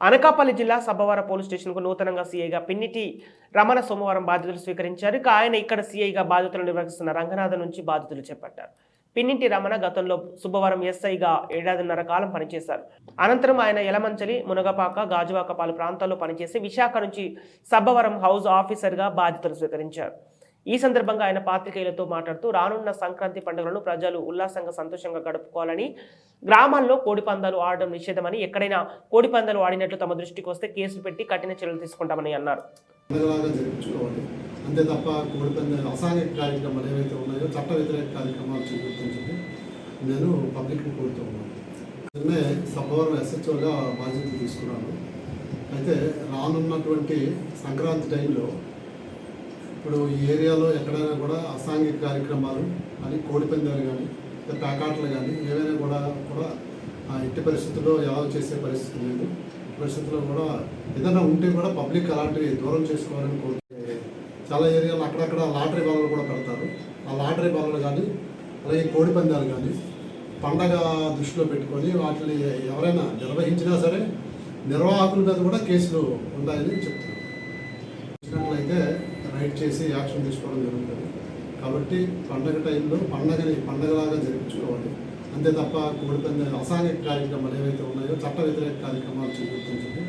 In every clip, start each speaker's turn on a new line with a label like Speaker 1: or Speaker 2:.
Speaker 1: అనకాపల్లి జిల్లా సబ్బవరం పోలీస్ స్టేషన్కు నూతనంగా సీఐగా పిన్నిటి రమణ సోమవారం బాధ్యతలు స్వీకరించారు. ఇక ఆయన ఇక్కడ సీఐగా బాధ్యతలు నిర్వహిస్తున్న రంగనాథ నుంచి బాధ్యతలు చేపట్టారు. పిన్నింటి రమణ గతంలో సుబ్బవరం ఎస్ఐగా ఏడాదిన్నర కాలం పనిచేశారు. అనంతరం ఆయన యలమంచలి మునగపాక గాజువాక పలు ప్రాంతాల్లో పనిచేసి విశాఖ నుంచి సబ్బవరం హౌస్ ఆఫీసర్గా బాధ్యతలు స్వీకరించారు. ఈ సందర్భంగా ఆయన పాత్రికేయులతో మాట్లాడుతూ రానున్న సంక్రాంతి పండుగలను ప్రజలు ఉల్లాసంగా సంతోషంగా గడుపుకోవాలని గ్రామాల్లో కోడిపందాలు ఆడడం నిషేధమని ఎక్కడైనా కోడిపందాలు ఆడినట్లు తమ దృష్టికి వస్తే కేసులు పెట్టి కఠిన చర్యలు తీసుకుంటామని అన్నారు.
Speaker 2: అంతే తప్ప కోడిపందాలు అసాంఘిక కార్యక్రమాలు ఏవైతే ఉన్నాయో చట్ట వ్యతిరేక కార్యక్రమాలు చేయొద్దని చెప్పి నేను పబ్లిక్ని కోరుతూ ఉన్నాను. నిన్నే సబ్బవరం ఎస్హెచ్ఓగా బాధ్యత తీసుకున్నాను. అయితే రానున్నటువంటి సంక్రాంతి టైంలో ఇప్పుడు ఈ ఏరియాలో ఎక్కడైనా కూడా అసాంఘిక కార్యక్రమాలు అని కోడిపందాలు కానీ ప్యాకాట్లు కానీ ఏవైనా కూడా కూడా ఆ ఎట్టి పరిస్థితుల్లో ఎలా చేసే పరిస్థితి లేదు. పరిస్థితుల్లో కూడా ఏదైనా ఉంటే కూడా పబ్లిక్ అలాంటివి దూరం చేసుకోవాలని కోరుతుంది చాలా ఏరియాలో అక్కడక్కడ లాటరీ బాలలు కూడా పెడతారు. ఆ లాటరీ బాలలు కానీ అలాగే కోడి పందాలు కానీ పండగ దృష్టిలో పెట్టుకొని వాటిని ఎవరైనా నిర్వహించినా సరే నిర్వాహకుల మీద కూడా కేసులు ఉన్నాయని చెప్తున్నారు. రైడ్ చేసి యాక్షన్ తీసుకోవడం జరుగుతుంది. కాబట్టి పండగ టైంలో పండగని పండగలాగా జరిపించుకోవాలి. అంతే తప్ప కోడిపంద అసాంఘిక కార్యక్రమాలు ఏవైతే ఉన్నాయో చట్ట వ్యతిరేక కార్యక్రమాలు చేయొద్దని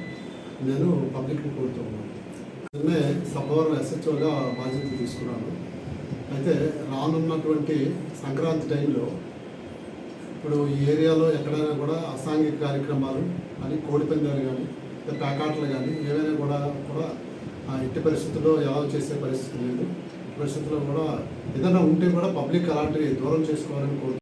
Speaker 2: నేను పబ్లిక్ని కోరుతూ ఉన్నాను. నిన్నే సబ్బవరం ఎస్హెచ్ఓగా బాధ్యత తీసుకున్నాను. అయితే రానున్నటువంటి సంక్రాంతి టైంలో ఇప్పుడు ఈ ఏరియాలో ఎక్కడైనా కూడా అసాంఘిక కార్యక్రమాలు అని కోడిపందాలు కానీ ప్యాకాట్లు కానీ ఏవైనా కూడా కూడా ఎట్టి పరిస్థితుల్లో ఎలా చేసే పరిస్థితి లేదు. పరిస్థితుల్లో కూడా ఏదైనా ఉంటే కూడా పబ్లిక్ అలాంటివి దూరం చేసుకోవాలని కోరుతున్నాను.